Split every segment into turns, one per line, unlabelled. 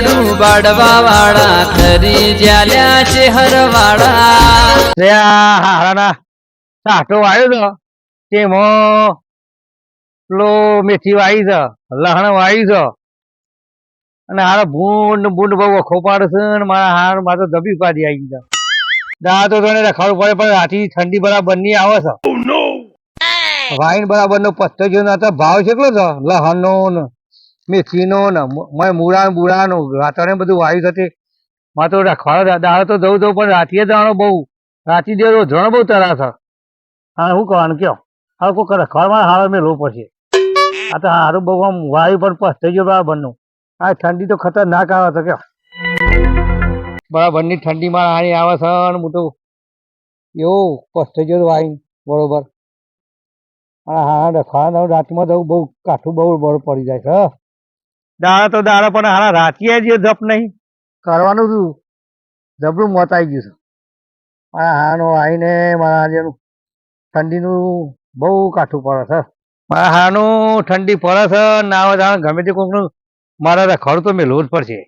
ઝાડુ બાડવા વાળા ખરી જ્યાલ્યા છે હરવાળા
રે આ હારાના સાટો આવ્યો તો તેમાં પેલો મેથી વાઈ છે લહણ વાઈ છે. અને હારા ભૂંડ બુંડ બહુ વખો પાડે છે અને મારા હાર મારે દબી પાડી આવી છે. દા તો તને રખાડવું પડે પણ રાતી ઠંડી બરાબરની આવે છે. વાઈન બરાબર નો પત્તો જો ના તો ભાવ કેટલો છે? લહણ નો ને મેથી નો મેં મૂળા ને બુડા બધું વાયુ થતી તે તો રખવાડો દાડો તો જવું જવું પણ રાતીએ દાણો બહુ. રાતી જે રોજણો બહુ તરા છે હા શું કહેવાનું કયો? હવે કોઈ રખવાડમાં હારો મેં લો પડશે. આ તો હારું બહુ આમ વાયુ પણ પસ્તે ગયો બરાબરનું. આ ઠંડી તો ખતરનાક આવે છે, કયો? બરાબરની ઠંડીમાં હાણી આવે છે અને મોટું એવું પસ્તે ગયો વાઈન બરોબર. હા હા રખવાડ રાતમાં તો બહુ કાઠું બહુ બરો પડી જાય છે દાડા તો દાડા પણ હારા રાતીએ જે જપ નહીં. કરવાનું હતું જબરું મોત આવી ગયું છે. મારા હાનો આવીને મારા જેનું ઠંડીનું બહુ કાઠું પડે છે. મારા હાનું ઠંડી પડે છે ના આવે ગમે તે કોઈકનું મારા રખડ તો મેલવું પર પડશે.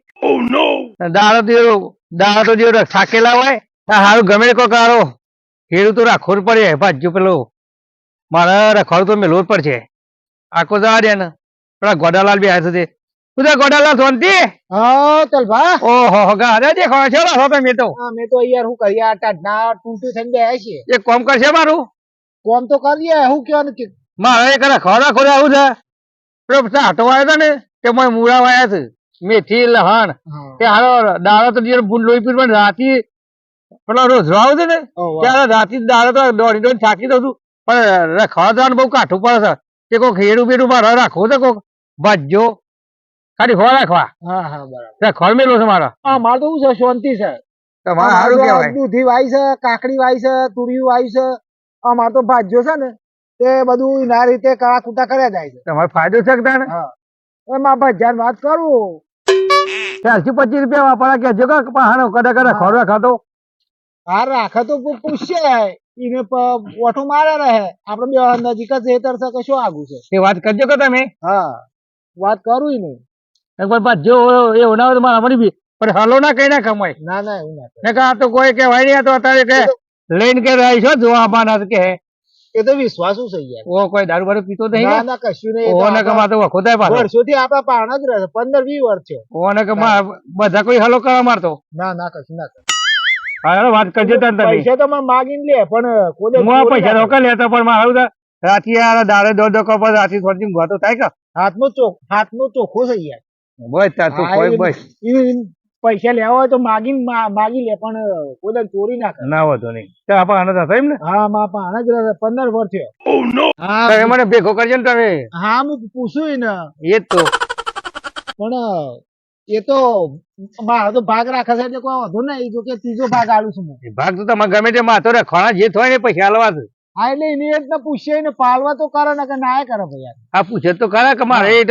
દાડો તો દાડો તો જે થાકેલા હોય તો હારું ગમે તે કોક કારો ખેડૂત તો રાખવું જ પડે. ભાજ્યું પેલો મારા રખડ તો મેલવું જ પડશે. આખો જવા દે ને પેલા ગોડાલાલ બી આવ્યા છે તું ગોડાલા સોનતી
હા ચાલ ભા.
ઓહો હો ગાડે દેખો છે રહો તમે તો.
અમે તો યાર હું કરી આ ના ટૂટી થઈને ગયા છે.
એક કામ કરશે મારું.
કોમ તો કરીએ હું કહેવાનું કે
મારે કરે ખોરા ખોરા આવું છે. પેલો હટો આવ્યો હતો ને તે મને મૂળા વાયા છે. મેથી લહણ તે હારો દાળો તો જે ભૂલ લોહી પીર પણ રાતી પેલો રોજ રાવ છે ને ત્યારે રાતી દાળો તો દોડી દોડી થાકી દઉં છું. પણ રખવા જવાનું બહુ કાઠું પડે છે. કે કોઈક હેડું બેડું મારે રાખવું છે કોઈક ભાજ્યો. ખાલી ખોવા રાખવા
હા હા બરાબર.
રખડ મેલો છે મારો.
હા મારે તો શું છે શાંતિ છે.
તમારે સારું કહેવાય.
દૂધી વાય છે કાકડી વાય છે તુરિયું વાય છે. અમારે તો ભાજ્યો છે ને તે બધું ના રીતે કાળા કૂટા કર્યા જાય છે.
તમારે ફાયદો છે કે તાણે
એમાં ભજ્યાની વાત કરું.
ચારસો પચીસ રૂપિયા વાપરા કે જો કે હાનો કદા કદા ખોરા ખાતો
હા રાખે તો પૂછશે. એને ઓઠું મારે રહે. આપડે બે નજીક જ હેતર છે કે શું આગું છે?
એ વાત કરજો કે તમે.
હા. વાત કરું ને
એકવાર બાદ જો એવું ના હોય તો મારા મળી પણ હલો ના કઈ ના કમાય.
ના ના એવું ના
કે આ તો કોઈ આ તો અત્યારે કે લઈને કે રહી છો જોવા બાના કે
એ તો વિશ્વાસુ છે યાર.
ઓ કોઈ દારૂ બારૂ પીતો નહીં
ના
ના
કશું નહીં
ઓ ને કે તો વખો પાછો.
વર્ષોથી આપડા પાણ જ રહે છે પંદર વીસ વર્ષ છે.
ઓ ને. કે બધા કોઈ હલો કરવા મારતો.
ના ના કશું ના
હા વાત કરજો તને તમે.
પૈસા તો મને માગીને લે પણ
હું પૈસા રોકા લેતો પણ મારું રાતી આ દાડે દોઢ દો કપ રાતી થોડી ગોતો થાય કે?
હાથનો ચોખ હાથનો ચોખ્ખું થઈ યાર.
બસ તાર તું કોઈ બસ.
પૈસા લેવા હોય તો માગીને માગી લે પણ કોઈ ચોરી ના કરે.
ના વધો નહીં. તો આપણે આનંદ હતા એમ ને?
હા માં પાણ જ રહે પંદર વર્ષ થયો.
તો
હા
એ મને ભેગો કરજો ને તમે.
હા હું પૂછું ને
એ તો.
પણ એ તો મારો તો ભાગ રાખે છે એટલે કોઈ વાંધો નહીં જો કે ત્રીજો ભાગ આલું છું
ભાગ તો તમે ગમે તે માથો રખવાના જે થાય ને પૈસા હાલવા છે
હા એટલે એની ને ને પાલવા તો કરો ને કે ના એ ભાઈ.
આ પૂછે તો કરે કે મારે એ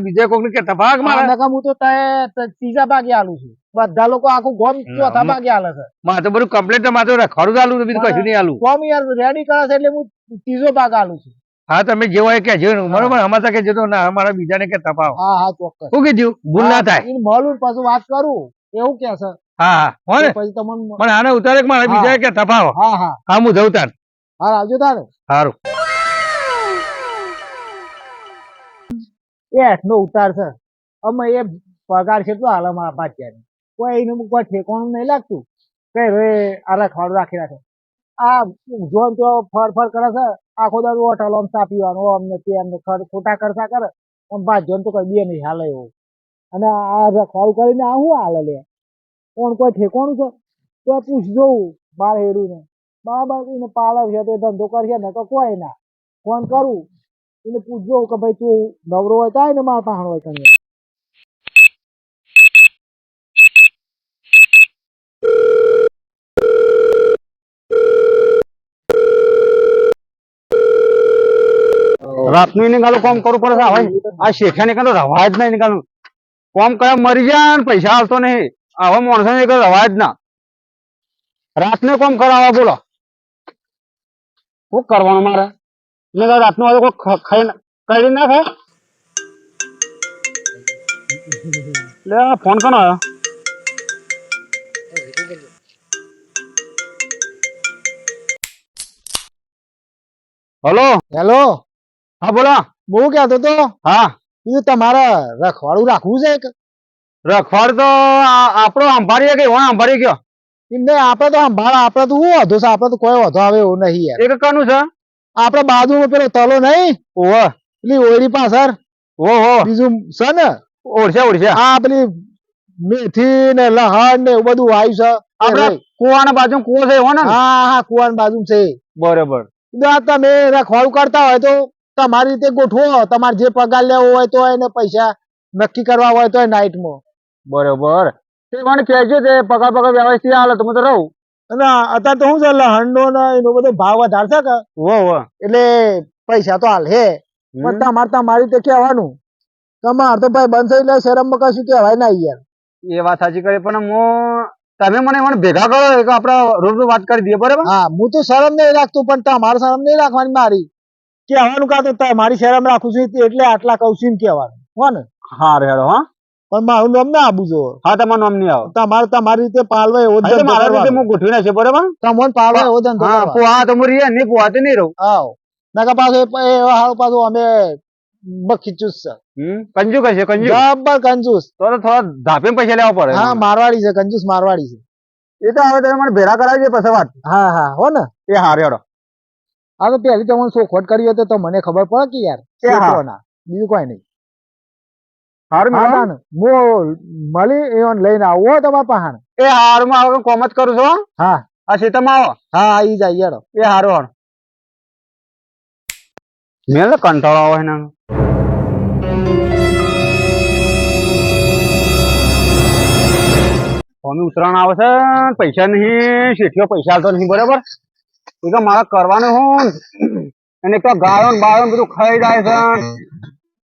બીજા ને કે ભાગ
હા,
મારે.
નકર હું તો તે તે ત્રીજા ભાગે આલું છું. બધા લોકો આખું ગોમ ચોથા ભાગે આલે છે.
મારે તો બધું કમ્પ્લેટ મારે તો રખવાડું ચાલુ છે બીજું કશું નહીં આલું.
ગોમ યાર રેડી કરે છે એટલે હું ત્રીજો ભાગ આલું છું.
હા તમે જે હોય કે જે બરોબર અમારા કે જતો ના અમારા બીજાને કે તપાવ
હા હા ચોક્કસ.
શું કીધું? ભૂલ ના થાય.
મળું પાછું વાત કરું એવું કે છે.
હા હા પણ આને ઉતારે મારા બીજા કે તપાવ
હા હા.
હા હું જઉં તાર.
હા આવજો તારે.
સારું
એ નો ઉતાર છે. અમે એ પગાર કેટલો હાલ અમારા પાછળ કોઈ એનું કોઈ ઠેકાણું નહીં લાગતું. કઈ રે આલા ખાડું રાખી રાખે. આ જોન તો ફર ફર કરે છે. આખો દર હોટલ આમ ચા પીવાનું આમ ને તેમ ખોટા ખર્ચા કરે. આમ ભાજન તો કઈ બે નહીં હાલે એવું. અને આ રખવાડું કરીને આ શું હાલે લે. કોણ કોઈ ઠેકાણું છે? તો પૂછજો બાર હેડું ને. બરાબર એને પાલવ છે, તો ધંધો કરશે, ને તો કોઈ ના. ફોન કરું, એને પૂછજો કે ભાઈ તું નવરો હોય તો ને મારા પાસે હોય તને
રાતનું નીકાળું કોમ કરવું પડે હવે આ શેઠા નીકાળું રવા જ નહીં નીકાળું કોમ કરે મરી જાય ને પૈસા આવતો નહીં. આવા માણસો ને રવા જ ના. રાતને કોમ કરાવવા બોલો. શું કરવાનું મારે? એટલે રાતનું કોઈ ખાઈ ના- કરી ના ખાય લે ફોન કોનો આવ્યો? હલો?
હેલો?
હા બોલો.
બહુ કહેતો તો?
હા.
એ તમારે રખવાડું રાખવું છે
રખવાડ તો આપણો સંભાળીએ કે હું સંભાળી ગયો.
એમને આપડે તો સંભાળ આપડે તો શું વધુ છે? આપડે તો કોઈ વધુ આવે એવું નહીં યાર.
એક કનું છે?
આપડે બાજુમાં પેલો તલો નહીં?
ઓહ.
પેલી ઓળી પાછળ?
ઓહો.
બીજું છે ને?
ઓળશે ઓળશે
હા પેલી મેથી ને લહણ ને એવું બધું આવ્યું છે.
આપડે કુવાના બાજુ કુવો છે ને?
હા હા કુવાની બાજુ છે.
બરોબર.
તમે રખવાડું કરતા હોય તો તમારી રીતે ગોઠવો. તમારે જે પગાર લેવો હોય તો એને પૈસા નક્કી કરવા હોય તો નાઇટમાં
બરોબર. તે મને કહેજો તે પગાર પગાર વ્યવસ્થિત હાલે? તો હું તો રહું.
અને અત્યારે તો શું છે લહણનો ને એનો બધો ભાવ વધારશે કે?
વો વો
એટલે પૈસા તો હાલ હે. મરતા મારતા મારી રીતે કહેવાનું. તમાર તો ભાઈ બંધ એટલે શરમમાં કશું કહેવાય ના યાર?
એ વાત સાચી કરી પણ હું તમે મને મને ભેગા કરો એક આપણે રૂબરૂ વાત કરી દઈએ બરાબર?
હા હું તો શરમ નહીં રાખતું પણ તમારે શરમ નહીં રાખવાની મારી. કહેવાનું કાં તો મારી શરમ રાખું છું એટલે આટલા કહું છું એમ કહેવાનું. હો ને
હા રેડો હા.
પણ મારું નામ ના આબુજો જો
હા તમારું નામ નહીં આવે.
તમારે તમારી રીતે પાલવા એવો
હા,
ધંધો
મારા રીતે હું ગોઠવી નાખશે બરાબર?
તમને પાલવા એવો ધંધો
હા. પુઆ તો હું રીએ નહીં પુઆ તો નહીં રહું.
આવો. નકર પાછું એ હાલ એ અમે બખી ચૂસ છે.
કંજુ કહેશે કંજુ
જબ્બર કંજુસ.
તો તો થોડા ધાપે પૈસા લેવા પડે.
હા મારવાડી છે કંજુસ મારવાડી છે.
એ તો હવે તમે મને ભેરા કરાવજો પછી વાત.
હા હા હો ને.
એ હારે રેડો
આ તો પહેલી તમને શોખવટ કરી તો મને ખબર પડે કે યાર બીજું કોઈ નહીં.
હારું
હા?
મેળવો.
ના, ના. હું મળી એવન લઈને આવું હો પહાણ.
એ હારું હવે કોમ કરું છું હા. આ સીતામાં આવો.
હા આવી જાય યાર
એ હારું હારું. મેં કંટાળો આવે સ્વામી ઉત્તરાયણ આવે છે પૈસા નહીં શેઠિયો પૈસા આવતો નહીં બરાબર? એ તો મારે કરવાનું હું અને એક તો ગાયો ને બધું ખાઈ જાય છે.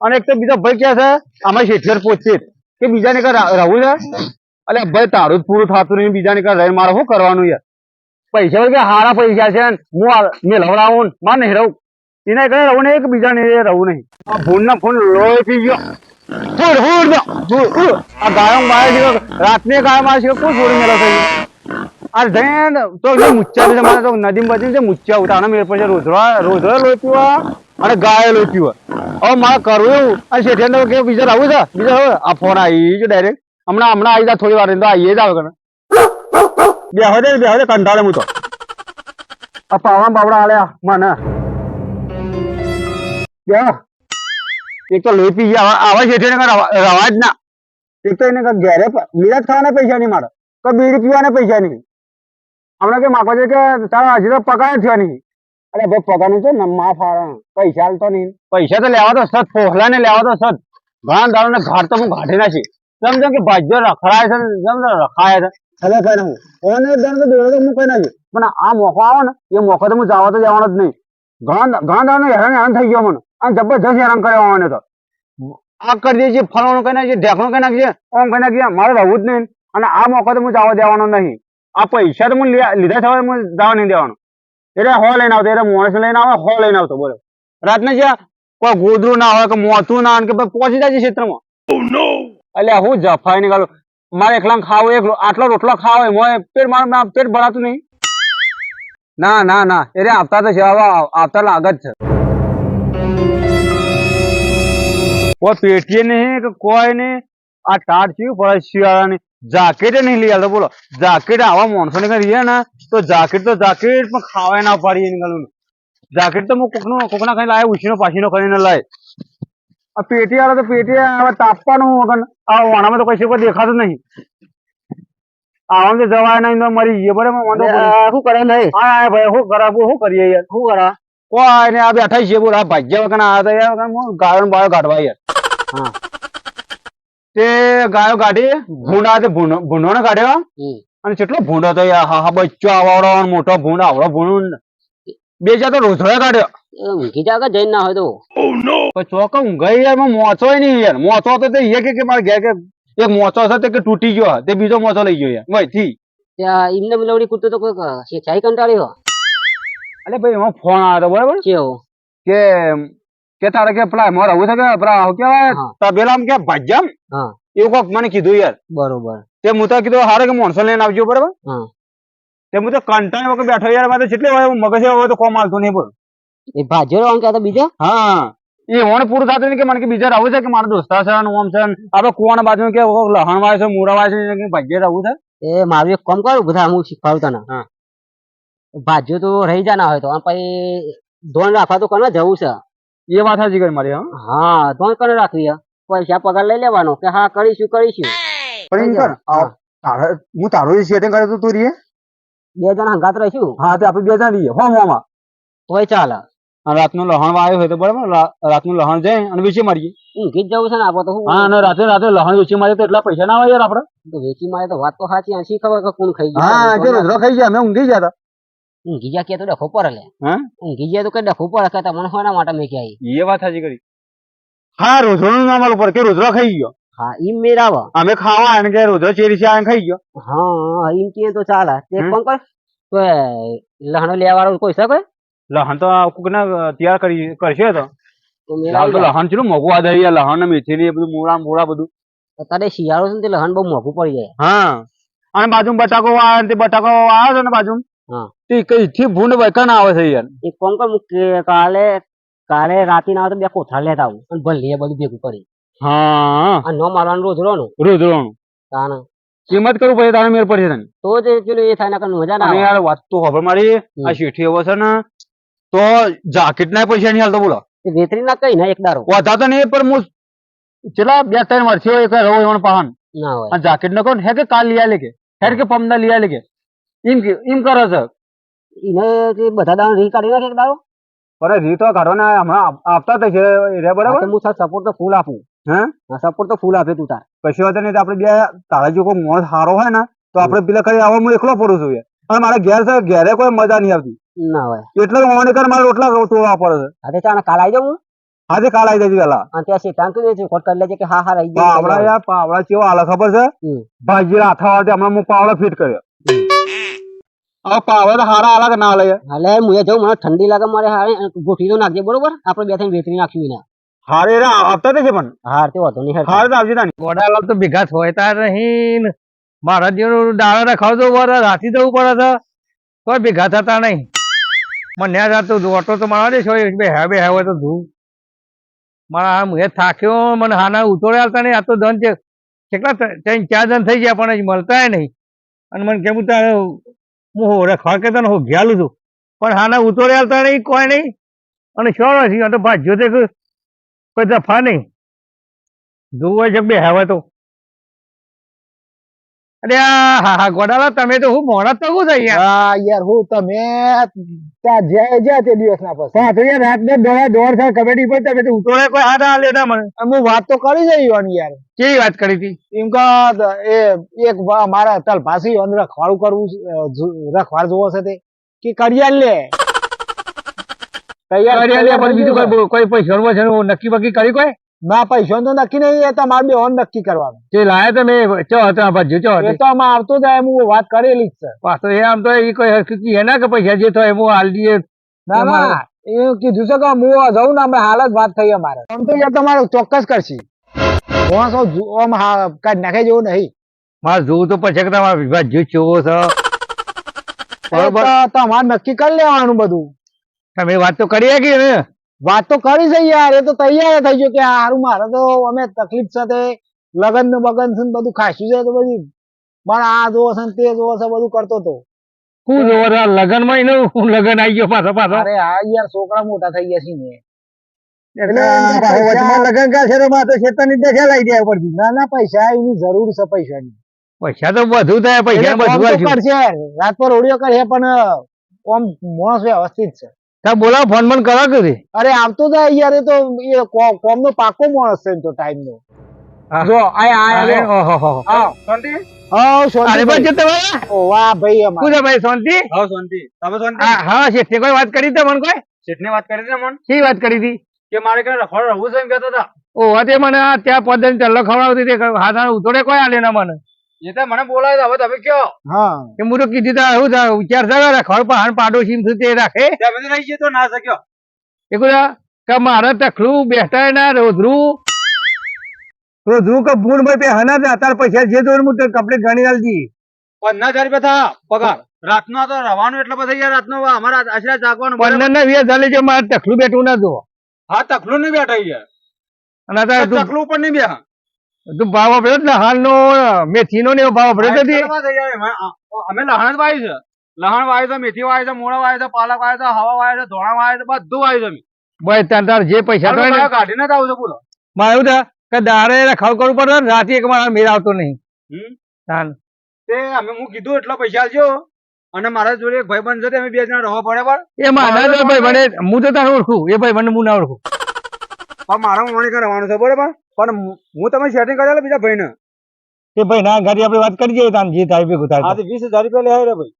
અને એક તો બીજો ભાઈ કહે છે? અમે શેઠિયો પૂછશે કે બીજાને કઈ રહું છે? અલે ભાઈ, તારું પૂરું થતું નહીં, બીજાને કઈ રહીને મારે શું કરવાનું યાર? પૈસા કે હારા પૈસા છે હું મેં લવડાવું ને નહીં રહું. એને કઈ રહું નહીં કે બીજા નહીં રહું નહીં. આ ફોન ના ફોન લોહી પી ગયો. Food food. આ ગાયો બાયો છે કે રાતને ગાયો મારે છે કોઈ જોડી મેળો થઈ. આ જઈને તો મુચ્ચા છે, મારે તો નદી બધી છે મુચ્ચા ઉઠાના મેળ પર છે. રોજડા રોજડા લોહી પીવા. અને ગાયેલો પીવા. હવે મારે કરવું એવું. અને શેઠિયાને કે બીજા આવું છે? બીજા હવે? આ ફોન આવી ગયો ડાયરેક્ટ હમણાં હમણાં આવી જા થોડી વાર તો આવીએ જ આવે કરે બેહો દે બેહો દે, કંટાળે હું તો. આ પાવડા બાવડા આલ્યા મને. એક તો લઈ પી ગયા. આવા શેઠે ને રવા જ ના. એક તો એને ઘેરે મિરાજ ખાવાના પૈસા નહીં મારે. તો બીડી પીવાના પૈસા નહીં. હમણાં કે માગવા છે કે તારા હજી તો પગાર થયો નહીં. અરે ભાઈ પગારનું છે ને માફ પૈસા હાલતો નહીં. પૈસા તો લેવા તો સત પોહલા ને લેવા તો સત ઘણા દાડો ને ઘાટ તો હું ઘાટી નાખી. સમજો કે ભાજ્યો રખડાય છે ને સમજો રખાય છે. એટલે કઈ નાખું ઓને દંડ તો દોડે તો હું કઈ નાખી? પણ આ મોકો આવે ને એ મોકો તો હું જવા તો જવાનો જ નહીં. ઘણા ઘણા ને હેરાન હેરાન થઈ ગયો મને. અને જબરજસ્ત હેરાન કર્યો મને તો. આ કરી દેજે છે ફલાણું કઈ નાખીએ ઢેકણું કઈ નાખજે ઓમ કઈ નાખજે મારે રહેવું જ નહીં. અને આ મોકો તો હું જવા દેવાનો નહીં. આ પૈસા તો હું લીધા થવા હું જવા નહીં દેવાનો. એટલે હો લઈને આવતો એટલે માણસ લઈને આવે હો લઈને આવતો બોલો. રાતને જ્યાં કોઈ ગોદરું ના હોય કે મોતું ના હોય કે ભાઈ પહોંચી જાય છે ક્ષેત્રમાં. એટલે હું જફાઈ નીકળું. મારે એકલા ખાવું એક આટલો રોટલો ખાવો હોય મોય પેટ મારું મારું પેટ ભરાતું નહીં. ના ના ના એટલે આવતા તો છે હવે આવ- આવતા લાગ જ છે. કોઈ પેટીએ નહીં કે કોઈ નહીં. આ ટાટ થયું પડે શિયાળાની? જાકેટ નહીં લઈ આવતો બોલો. જાકેટ આવા માણસો ને રહીએ ને તો જાકેટ તો જાકેટ પણ ખાવા ના પાડીએ નીકળવું જાકેટ તો હું કોકનું કોકના કઈ લાય ઉછીનો પાછીનો કરીને લાય. આ પેટી આવે તો પેટી આવે તાપવાનું વગર આ વાણામાં તો કઈ કોઈ દેખાતું નહીં. આવામાં તો જવાય નહીં તો મરી ગયે બરાબર વાંધો
શું કરે નહીં.
હા ભાઈ શું કરા શું કરીએ યાર?
શું કરા?
કોઈ ને આ બેઠા છે બોલ આ ભાગ્ય વગર આ તો યાર હું ગાયો કાઢવા યાર. હા. તે ગાયો કાઢી ભૂંડા તે ભૂંડો ને કાઢ્યો. અને કેટલો ભૂંડો હતો યાર હા હા બચ્ચો આવડો મોટો ભૂંડ આવડો ભૂંડ. બે જાતો રોઝળે કાઢ્યો.
ઊંઘી જાગે જઈને ના હોય તો.
તો ચોક ઊંઘાઈ યાર મોચો નહીં યાર. મોચો તો તે એ કે કે મારે ઘેર કે એક મોચો છે તે કે તૂટી ગયો તે બીજો મોચો લઈ ગયો યાર. વહીથી
ત્યાં ઇમને મિલવડી કૂદતો તો કોઈ શેઠાઈ કંટાળ્યો.
અલે ભાઈ એમાં ફોન આવ્યો હતો બરાબર?
કેવો?
કે કે તારે કે પેલા મોર છે કે પેલા
હું. કેવાય.
તબેલામાં કે ભાજ્યમ? એવું કોક મને કીધું યાર.
બરોબર.
તે હું તો કીધું હારે કે મોણસો લઈને આવજો બરોબર? તે હું તો કંટાળ વખત બેઠો યાર મારે જેટલી મગજ હોય તો કોમ હાલતું નહીં બોલ.
એ ભાજ્યો રહેવાનું કહેતા બીજા?
હા. એ વણ પૂરું થતું કે મને કે બીજા રહું છે કે મારા દોસ્તા છે ને ઓમ છે આપડે આપણે કુવાના બાજુ કે લહણ વાય છે મૂળા વાય છે કે ભાગ્યે રહું છે?
એ મારું એક કામ કરું બધા હું શીખવાડું તને.
હા.
ભાજ્યો તો રહી જાના હોય તો પછી ધોન રાખવા તો કને જવું છે?
એ વાત સાચી કરી મારી હા?
ધોન કને રાખવી પૈસા પગાર લઈ લેવાનો કે હા કરીશું કરીશું.
પણ એમ કર તારે હું તારું સેટિંગ કરે તો તું રીએ
બે જણા હંગાત રહીશું?
હા તે આપણે બે જણા રહીએ. હોમ હોમાં
તોય ચાલે.
રાતનું લહણ વાયો હોય તો બરાબર રાતનું લહણ જાય અને વેચી મારીએ.
ઊંઘી જ જવું છે ને આપણે તો
હા અને રાતે રાતે લહણ વેચી મારીએ તો એટલા પૈસા ના આવે યાર આપણે
તો વેચી મારે તો વાત તો સાચી આછી ખબર કે કોણ ખાઈ ગયું?
હા કે રોજરો ખાઈ ગયા અમે ઊંઘી ગયા હતા.
ઊંઘી ગયા કે તો ડખો પર લે.
હા?
ઊંઘી ગયા તો કે ડખો પર કે તમને હોના માટે મેં ક્યાંય
એ વાત સાચી કરી. હા રોજરો નું નામ આલું પર કે રોજરો ખાઈ ગયો.
હા ઈમ મેરાવ.
અમે ખાવા અને કે રોજરો ચેરી છે ખાઈ ગયો.
હા ઈમ કે તો ચાલે. તે કોણ કર તો લહણો લેવા વાળો કોઈ છે કોઈ?
લહણ તો કોક ને તૈયાર કરી કરશે તો.
લાલ
તો લહણ ચેટલું મોઘું આ દઈ લહણ મેથી ને એ બધું મૂળા મૂળા બધું.
અત્યારે શિયાળો છે ને તે લહણ બહુ મોઘું પડી જાય.
હા. અને બાજુ બટાકો આવે તે બટાકો આવે છે ને બાજુ. તે કઈ થી ભૂંડ વૈકન આવે છે યાર?
એક કોમ કર કાલે કાલે રાતે ના આવે તો બે કોથળા લેતા આવું. અને ભલે એ બધું ભેગું કરી.
હા.
નો મારવાનું રોજ રોનું.
રોજરોનું
તાને
કિંમત કરવું પડે તારે મેર પડશે તને?
તો જ પેલું એ થાય ને મજા ના
યાર વાત તો ખબર મારી આ શેઠી એવો છે ને તો જાકેટ ના પૈસા નહીં હાલતો બોલો.
વેતરી ના કઈ ના એક દારો.
વધારે તો નહીં પણ હું ચેલા બે ત્રણ વર્ષે એક રહો એવણ પાહન. જાકેટ નો કોણ હે કે કાલ લઈ આલે કે? કે પમદા લઈ આલે કે? એમ કે એમ કરે છે.
એને બધા દાણ રી કાઢી નાખે એક દારો
પણ રીતો કાઢવાના હમણાં આપતા તો છે રે બરાબર?
હું સપોર્ટ તો ફૂલ આપું.
હે?
સપોર્ટ તો ફૂલ આપે તું તાર.
કશી વાત નહીં તો આપણે બે તારા જો કોઈ મોણ સારો હોય ને તો આપણે પેલા કરી આવા હું એકલો પડું છું અને મારા ઘેર છે ઘેરે કોઈ મજા નહીં આવતી.
ના હોય.
એટલે ઓને કર મારે રોટલા તોડવા પડે છે.
હા તે ચાને કાલ આવી જાઉં હું?
આજે કાલ આવી જજે પેલા.
અને ત્યાં શેતાન કરી દેજો કોટ કરી લેજે કે હા હા રહી
પાવડા યાર પાવડા કેવો હાલે ખબર છે? ભાજી હાથા વાળે હમણાં હું પાવડા ફિટ કર્યો. હવે પાવર તો હારા અલગ ના લે યાર?
હાલે મુએ જો મને ઠંડી લાગે મારે હારે ગોઠવી તો નાખજે બરોબર? આપણે બે થઈને વેતરી નાખ્યું ને
હારે રે આવતા તો છે પણ?
હાર તે વાતો નહીં હાર
હારે તો આવજે તાની
ગોડાલાલ તો ભેગા થોયતા નહીં. ને. મારા જેવું દાડા રખાવતો પડે રાતી જવું પડે છે કોઈ ભેગા થતા નહીં. મને આ તો ઓટો તો મારા દે છો બે હે બે હે હોય તો ધૂ મારા આ મુએ થાક્યો મને હાના ઉતોડે આવતા નહીં આ તો ધન છે. કેટલા ત્રણ ચાર જણ થઈ ગયા પણ મળતા નહીં. અને મને કેવું તારે હું રખવા કે તને હું ઘેલું છું. પણ હાના ઉતોરે આવતા નહીં, કોઈ નહીં. અને શોર નથી તો ભાઈ જોતે કોઈ દફા નહીં જોવા છે બે હવે તો. અરે આ હા હા ગોડાલા તમે તો હું મોડા તો શું થઈ
હા યાર હું તમે ત્યાં જ્યાં જ્યાં તે દિવસ ના પછી.
હા તો યાર રાત ને દોડા દોડ થાય કબડ્ડી પર તમે તો ઉતોડે કોઈ હાથ ના લેતા મને.
અમે વાત તો કરી છે ઈવાની યાર.
કેવી વાત કરી હતી?
એમ કે એ એક વા- મારા તલ ભાસી અંદર રખવાડું કરવું છે, રખવાડ જોવો છે તે. કે કરિયા લે. તૈયાર
કરી પણ બીજું કોઈ કોઈ પૈસા નક્કી બક્કી કરી કોઈ?
ના પૈસા તો નક્કી નહીં એ તમારે બે નક્કી કરવાનું.
તે લાયા તમે ચો હતા ભજ્યો ચો
એ તો આમાં આવતો જાય હું વાત કરેલી જ છે.
પાછો એ આમ તો એ કોઈ હકીકી એના કે પૈસા જે થાય હું હાલ દઈએ.
ના ના એ કીધું છે કે હું જઉં ને અમે હાલ જ વાત થઈ અમારે. આમ તો યાર તમારે ચોક્કસ કરશી. હું સૌ આમ કાંઈ નાખે જેવું નહીં.
મારે જોવું તો પછી કે તમારે વિવાદ જો ચોવો છે.
એ તમારે નક્કી કરી લેવાનું બધું.
તમે વાત તો કરી કે ને.
વાત તો કરી છે યાર એ તો તૈયાર થઈ ગયો કે હારું મારે તો અમે તકલીફ સાથે લગન ને બગન છે ને બધું ખાસ્યું છે તો બધી મારા આ જોવો છે તે જોવો છે બધું કરતો તો.
હું જોવો છે? લગનમાં એનું લગન આવી ગયો પાછો પાછો.
અરે હા યાર છોકરા મોટા થઈ ગયા છે ને.
લગન કાશે તો મારે શેતાની દશા લઈ જાય પડતી
ના ના પૈસા એની જરૂર છે પૈસાની.
પૈસા તો બધું થાય પૈસા બધું
કરશે રાત પર ઓડિયો કરે પણ આમ માણસ વ્યવસ્થિત છે.
બોલાવો ફોન ફોન કરા કરી. અરે
અરે આવતો જાય યાર એ તો એ કોમ નો પાકો માણસ છે તો ટાઈમ નો
જો
જો આયા
અરે, ઓહો, હો, શાંતિ?
હા
શાંતિ
અરે
શાંતિ
પણ ભાઈ
ઓ વાહ ભાઈ અમાર.
છે ભાઈ શાંતિ?
હા શાંતિ. તમે શાંતિ?
હા હા શેઠને કોઈ વાત કરી તમને કોઈ?
શેઠ ને વાત કરી તે મન
શી વાત કરી હતી?
કે મારે કે રખડ રહું છે એમ કહેતા હતા.
ઓ તે મને ત્યાં ત્યાં પદન ચલ્લો ખવડાવતી તે હાથ ઉતોડે કોઈ આલે ના મને?
એ તો મને બોલાય હવે તમે કયો?
હા.
કે કીધી તો તા એવું થાય વિચાર છે ખડ પહાડ પાડોશી તે રાખે?
રહી ગયો તો ના શક્યો.
એ કીધું કે મારે તખલું બેઠા ના રોધરું? રોધરું કે ભૂણ ભાઈ પે હના હતા તાર પૈસા જે દોર હું કપડે ગણી આલજી
પંદર હજાર રૂપિયા થા પગાર. રાતનો તો રવાનું એટલે બધા યાર રાતનો અમારા આશરે જાગવાનું?
પંદર ના વીસ હજાર લેજો મારે તખલું બેઠું ના જો
હા તખલું નહીં બેઠા યાર.
અને અત્યારે તું
તકલું ઉપર નહીં બેહા.
તું ભાવ ભર્યો ને હાલનો મેથીનો ને એવો ભાવ
ભર્યો નથી અમે લહાણ જ વાવી છે. લહાણ વાયુ છે મેથી વાયુ છે મૂળા વાયુ છે પાલક વાવી છે હવા વાવી છે ધોળા વાયુ છે બધું વાયુ છે.
ભાઈ તાર તાર જે પૈસા તો ને
કાઢીને જ આવું છે બોલો.
મારે એવું થાય કે દારે રખાવ કરવું પડે ને રાતે એક મારા મેળ આવતો નહીં?
તે અમે હું કીધું એટલા પૈસા આલજો. અને મારા જોડે એક ભાઈબંધ છે અમે બે જણા રહો પડે પણ
એ મારા તો ભાઈ મને હું તો તારે ઓળખું એ ભાઈ બંને હું ના ઓળખું.
પણ મારા મોણી કરવાનું છે બરાબર પણ હું તમે સેટિંગ કરેલા બીજા ભાઈને.
એ ભાઈ ના ઘરે આપણે વાત કરી જઈએ તાન જે થાય ભેગું થાય
વીસ હજાર રૂપિયા લેવા રે ભાઈ.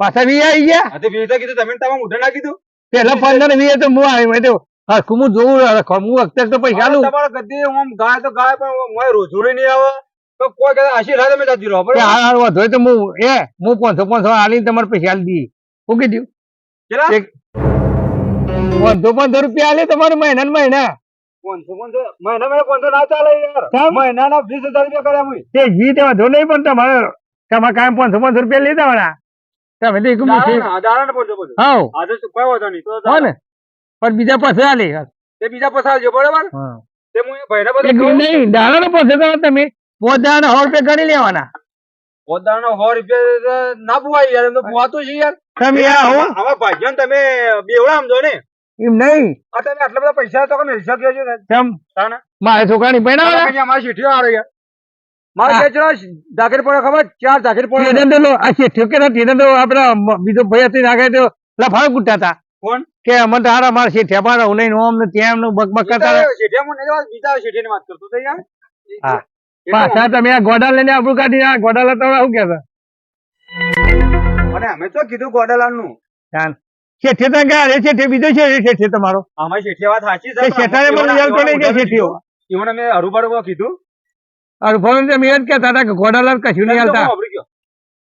પાછા વી આવી ગયા?
વીસ હજાર કીધું તમે તમામ ઉઠે ના કીધું
પેલા પંદર વી તો હું આવી મેં તો હરખું હું જોઉં હું અત્યારે તો પૈસા લઉં.
તમારા ગદ્દી આમ ગાય તો ગાય પણ હું રોજુરી નહીં આવે. તો કોઈ કદાચ આશીર્વાદ તમે જતી રહો
કે વધુ તો હું એ હું પાંચસો પાંચસો આલીને તમારે પૈસા આલી દઈએ. શું કીધું?
કેટલા?
પાંચસો પાંચસો રૂપિયા આલે તમારે મહિના ને મહિના.
મહિના મહિના પાંચસો ના ચાલે યાર. મહિનાના વીસ હજાર રૂપિયા કર્યા મુઈ.
તે જી તે વધુ નહીં પણ તમારે તમારે કાંઈ પાંચસો પાંચસો રૂપિયા લીધા વાળા. તમે તો એક મુઠ્ઠી
દાડાના, દાડાના પાંચસો પાંચસો.
હાવ
આ તો કોઈ વાંધો નહીં. તો
હો ને? પણ બીજા પાસે આલે
તે બીજા પાસે છે બરાબર? તે હું ભાઈને કહું.
નહીં દાડાનો પાસે તો તમે પોતાના સો રૂપિયા ગણી લેવાના.
પોતાનો સો રૂપિયા ના પુવાય યાર એમ તો પુવાતું છે યાર.
તમે આ હો.
આવા ભાઈઓને તમે બેવડા સમજો ને.
એમ નહીં.
અત્યારે તમે આટલા બધા પૈસા તો તમે શક્યો છો ને
મારે છોકરાની
અમારી શેઠીઓ આવે યાર. મારે પડે ખબર? ચાર જાકેટ પડે
તેને તો લો- આ શેઠિયો કે તેને તો આપડા બીજો ભાઈ હતી નાખે તો લફાળ કૂટતા હતા.
કોણ?
કે અમે તો હારા મારા શેઠિયા પાડા હું નહીં ઓમ ને તેમ ને બકબક કરતા
નહીં વાત, બીજા શેઠિયાની વાત કરતો હતો યાર.
હા. પાછા તમે આ ગોડા લઈને આપણું કાઢી આ ગોડા લેતા શું કહેતા?
અને અમે તો કીધું ગોડાલાલનું.
શેઠિયો તો કે રે? શેઠે બીજો છે એ શેઠિયો તમારો.
આમાં શેઠે વાત સાચી
છે શેઠાને મને યાદ તો નહીં કે શેઠીઓ.
ઈવન અમે હરુભારું કીધું.
ફોન તમે એમ કહેતા હતા કે ગોડાલાલ કશું નહીં હાલતા.
ગયો.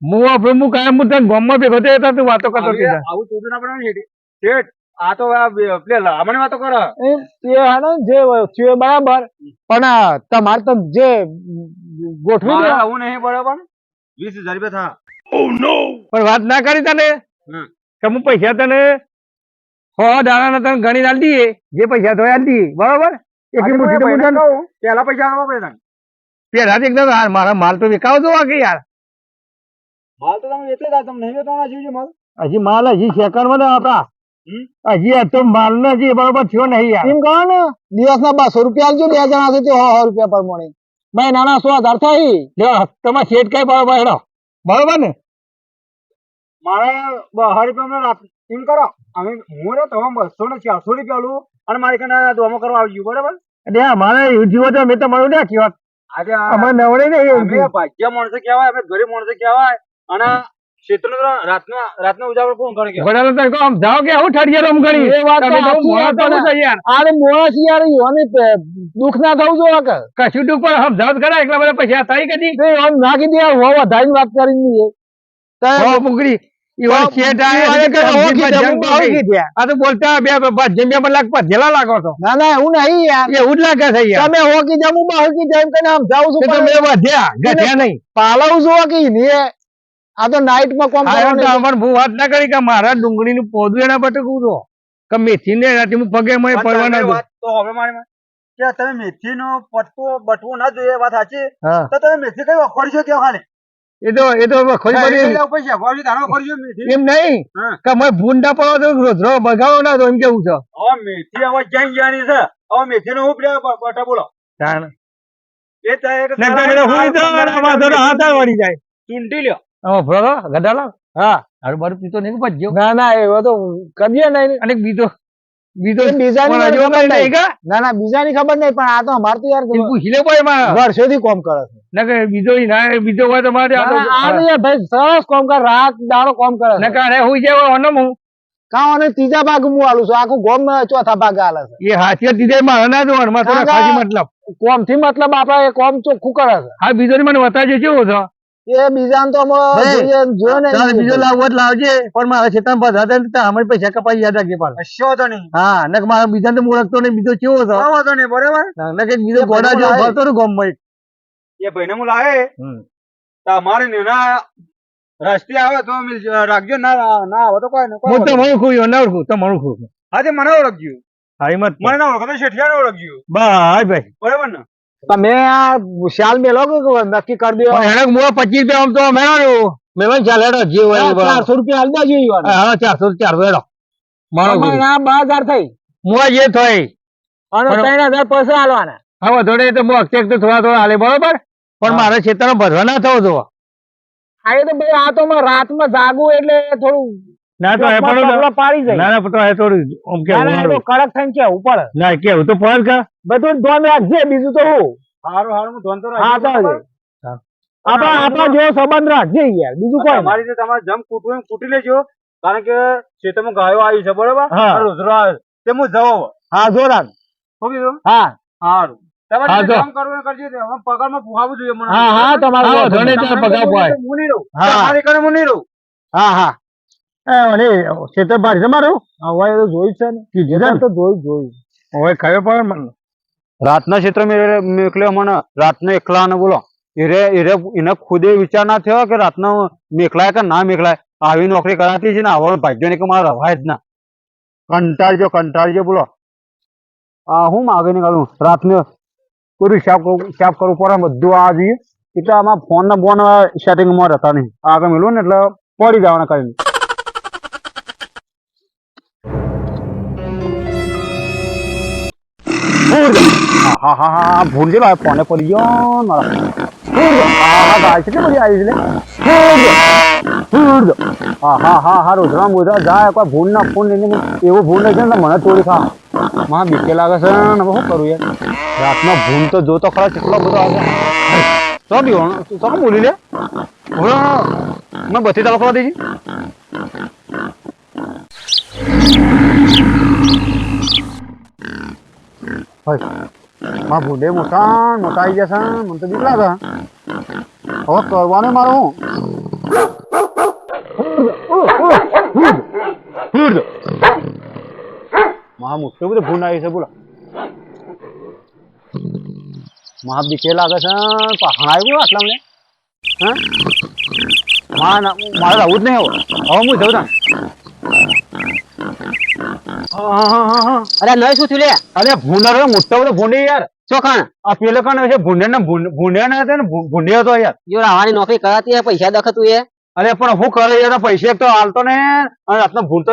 હું આપણું હું કાયમ હું તને ગામમાં ભેગો થયો હતો, તું વાતો કરતો હતો.
આવું તું ના બનાવે શેઠી. શેઠ આ તો પેલા લામણી વાતો કરે.
એ એ જે છે એ બરાબર. પણ આ તમારે તો જે ગોઠવી દે.
આવું નહીં બરાબર? વીસ હજાર રૂપિયા થા.
પણ વાત ના કરી તને.
હમ.
કે હું પૈસા તને સો દાણા તને ગણી આલી દઈએ. જે પૈસા તો આલી દઈએ. બરોબર? તો
પેલા પૈસા પડે
પેલા જ એકદમ મારા માલ તો વેકાવો તો વાગે યાર.
માલ તો તમે એટલે જ આ નહીં વેચવાના જીવ માલ?
હજી માલ હજી સેકન્ડમાં આપડા હજી આ તો માલ ને હજી બરોબર થયો નહીં યાર.
એમ કહો ને દિવસ ના બસો રૂપિયા બે જણા છે તે સો સો રૂપિયા પર મળે. મહિનાના સો હજાર થાય.
તમારે શેઠ કઈ બરોબર બરોબર ને?
મારે બહાર રૂપિયા એમ કરો અમે હું રે તમે બસો ને ચારસો રૂપિયા લઉં અને મારી કને દોમો કરવા આવજો બરાબર?
એટલે અમારે જીવો તો મેં તમારું ના કેવા
આજે આ-
અમારે નવડે ને
અમે ભાગ્ય માણસો કહેવાય અમે ગરીબ માણસો કહેવાય અને ક્ષેત્રનો તો રાતનો રાતનો કોણ કરે કે
ગોડાલો તને કહો, આમ કે આવું ઠરીએ રમ ગણી
એ વાત તો
તમે તો
સાચી
મોડા
વાત
તો છો યાર.
આરે છે યાર યોને દુઃખ ના થવું જો કે.
કશું ટૂંક પર હમ જાત કરાય એટલા બધા પૈસા થાય કદી
આમ નાખી દે હો વધારી વાત કરીને તે
હો શેઠ આયા છે
હો.
આ તો બોલતા બે બે ભજેલા લાગો છો.
ના ના એવું નહીં યાર.
એવું જ લાગે છે યાર.
તમે હું કને આમ જાઉં છું
વધ્યા નહીં.
પાલવ કે ને આ તો નાઈટમાં કોમ
હું વાત ના કરી કે મારા ડુંગળી નું પોદું એના પટકું છો કે મેથી ને એનાથી હું પગે મય પડવાના
તમે
મેથી
વાત તો હવે મારી માં. કે તમે મેથીનો પટવો બટવો ના જોઈએ વાત સાચી. તો તમે મેથી કઈ વખોડજો કે ખાલી?
એ તો એ તો ખોરી પડી.
મેથી
એમ નહીં?
હા.
કે મેં ભૂંડા પડો તો રોજરો બગાવો ના તો એમ કેવું છે?
હવે મેથી હવે જ્યાં જાણી છે? હવે મેથી નો પ્લે બટા બોલો.
તાણ.
એ
તો હાથ વળી જાય.
ચૂંટી લ્યો.
આમાં ભરો હા. હારું બારું પીતો નહીં ભજ્યો.
ના ના એવો તો કરીએ નહીં.
અને બીજો બીજો
બીજાની ખબર નહીં.
નહીં
ના ના બીજાની ખબર નહીં પણ આ તો અમાર તો યાર
ભાઈ
વર્ષોથી કોમ કરે છે.
બીજો ના બીજો હોય તો મારે આ તો-
ના, આ તો યાર ભાઈ સરસ કોમ કર રાત દાડો કોમ કરે છે.
કે અરે હુઈ જાય હું
કાં અને ત્રીજા ભાગ હું આલું છું આખું ગોમ ચોથા ભાગ આલે છે.
એ હાથિયા દીધે મારે ના જોવાનું મતલબ.
કોમથી મતલબ આપડે કોમ ચોખ્ખું કરે
હા બીજો ની મને બતાવજો કેવો છો
છે? એ બીજા તો ને
બીજો લાવવો લાવજે. પણ મારા ખેતરમાં બધા હતા ને તો અમે પૈસા કપાઈ યાદ રાખજે પાછા.
કશો વાંધો નહીં.
હા ને મારા બીજા તો નહીં બીજો કેવો છો
કોઈ નહીં બરાબર?
ને બીજો
એ
ગોડા જેવો
આવે.
ને ગામમાં એક.
એ ભાઈને હું લાવે તમારે રસ્તે આવે તો રાખજો. ના ના આવે તો કોઈ ને
હું તો
વાંધો
મને ખુશ ના ઓળખું તો મને ખુશ
હા તે મને ઓળખજો.
હા એમ
મને ના ઓળખો તો શેઠિયાને ઓળખજો.
બસ ભાઈ.
બરાબર ને?
તમે આ શાલ મેલો નક્કી કરી દો?
એને હું પચીસ રૂપિયા આમ તો મેળવાનું મેળવાનું ચાલે હેડો જે હોય
ચારસો રૂપિયા હાલ દેજો
હા હા, ચારસો ચારસો હેડો. મારો
તમારે
ગુરુ.
આ બે હજાર થઈ.
મુઆ જે થઈ.
અને ત્રણ હજાર પૈસા હાલવાના
હા તો હું અક્ષેક તો થોડા થોડા હાલે બરોબર? પણ મારે છે ભરવા ના થવો જો
આ એ તો ભાઈ આ તો રાતમાં જાગું એટલે થોડું
ના તો એ પણ
પાડી જાય.
ના ના તો એ થોડું
તો
કેવું
કડક થઈને કેવું ઉપર.
ના કેવું? તો પણ કા
બધું ધોન રાખજે બીજું તો હું.
હારું હારું હું ધોન તો
હા તો આપણા આપણા જેવો સંબંધ રાખજે યાર બીજું કોઈ
મારી રીતે તમારે જમ કૂટવું એમ કૂટી લેજો કારણ કે ખેતરમાં ગાયો આવી છે બરોબર? રોજરો આવે તે હું જવો
હા જો રાખ.
શું કીધું
હા.
હારું. પગારમાં પુહાવું જોઈએ
હા હા તમારે
પગાર પાય.
હું નહીં રહું
હા.
તમારી કને હું.
મને ખેતર ભારી તમારું
હવે તો જોયું છે ને.
કીધું
તો જોયું જોયું
હવે ખબર પડે મને?
રાતના ક્ષેત્ર મેકલ્યો મને રાતના એકલા ને બોલો. એરે એરે એને ખુદે વિચાર ના થયો કે રાતના મેકલાય કે ના મેકલાય આવી નોકરી કરાતી છે ને આવો ભાગ્ય ને કે મારે રવાય જ ના. કંટાળજો કંટાળજો બોલો. આ હું માગે નીકળું? રાતને કોઈ હિસાબ કરવું હિસાબ કરવું પડે બધું આ જોઈએ એટલે આમાં ફોન ને બોન સેટિંગમાં રહેતા નહીં. આગળ મેળવું ને એટલે પડી જવાના કરીને. હા હા હા હા ભૂલ ગયેલો ફોને પડી ગયો. મારા. હા હા, ગાય કેટલી બધી આવી છે લે. હા હા હા હા રોજરા મોજરા જાય, કોઈ ભૂલ ના ફોન લઈને એવો ભૂલ નહીં છે ને મને ચોરી ખા. માં બીકે લાગે છે, ને શું કરું યાર? રાતનો ભૂલ તો જો તો ખરા, કેટલો બધો આવે તો બી લે? ભૂલો મેં બધી તાલો કરવા માં ભૂંડે મોટા ને મોટા આવી જશે મને તો બીક લાગે હવે કરવાનું મારું હું. મહા મોટું બધું ભૂંડ આવી છે, બોલો. મહા બીકે લાગે છે પહાણ આવ્યું આટલા મને. હા? મારે રહું જ નહીં હવે હવે હું જઉં તાન. હા હા હા હા હા
અરે નહીં શું થયું લે?
અરે ભૂંડર મોટો બધો ભૂંડી યાર.
ચોખાણ
આ પેલો કણ છે ભૂંડે ને ભૂંડે ને હતો ને ભૂંડ્યો હતો યાર.
જો રાવાની નોકરી કરાતી પૈસા દખતું એ
અરે પણ હું કરે યાર પૈસા એક તો હાલતો ને. અને આટલો ભૂલતો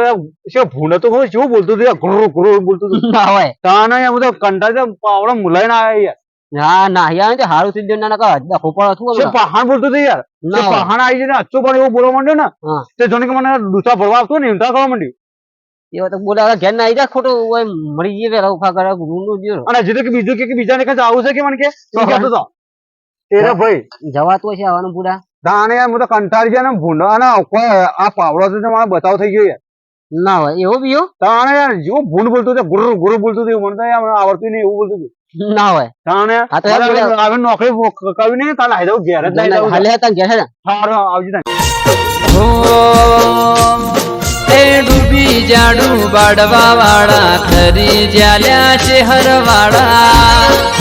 શું ભૂંડ તો હું શું બોલતું હતું ગુરુ ગુરુ બોલતું હતું.
ના હોય.
તાને યાર તો કંટાળ પાવડો મુલાઈ ના આવ્યા યાર.
હા ના યાર તે હારું થઈ ના કા દખો પડો છું
શું પહાણ બોલતું હતું યાર?
ના
પહાણ આવી જાય અચ્છો પણ એવું બોલવા માંડ્યો ને. તે જોને કે મને દુસા ભરવા આવતું ને ઈંટા કરવા માંડ્યું.
એ તો બોલે ઘેર ના આવી જાય ખોટું મળી જઈએ પેલા ઊભા કરે ગુનું જ્યો
અને હજી તો કે બીજું કે કે બીજાને કઈ આવું છે કે મને કે? કહેતો તો? તેરા ભાઈ.
જવાતું છે આવવાનું બુડા.
દાને યાર હું તો કંટાળી ગયા ને ભૂંડા. અને આ પાવડો તો મારો બતાવ થઈ ગયો યાર.
ના હોય એવો બીયો
તાણે યાર જેવો ભૂંડ બોલતું હતું ગુરુ ગુરુ બોલતું હતું મને તો આવડતું નહીં એવું બોલતું હતું.
ના હોય
તાણે
હા તો.
હવે નોકરી કરવી નહીં તાલે હાઈ દઉં ઘેર જ નહીં દઉં
હાલે હતા ઘેર હે
આવજો તાન.
એ ડૂબી જાડું બાડવા વાળા ખરી જ્યાલ્યા છે હરવાળા